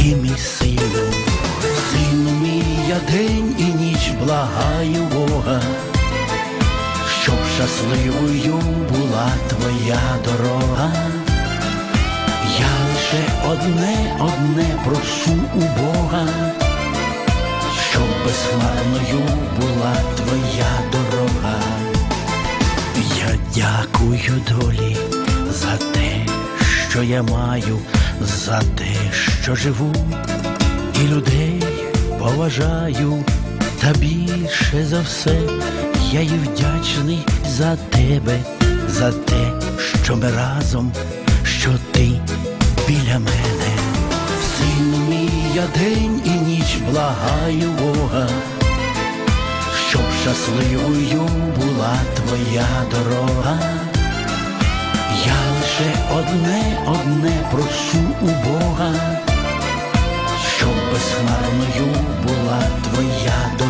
ти мій сину. Сину мій, я день і ніч благаю Бога щоб щасливою була твоя дорога. Я лише одне, одне прошу у Бога, щоб безхмарною була твоя дорога. Я дякую долі за те, що я маю, за те, що живу, і людей поважаю, та більше за все я і вдячний за тебе, за те, що ми разом, що ти біля мене. Сину мій, я день і ніч благаю Бога, щоб щасливою була твоя дорога. Лише одне, одне прошу у Бога, щоб безхмарною була твоя дорога.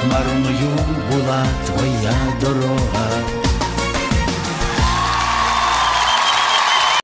щоб безхмарною була твоя дорога.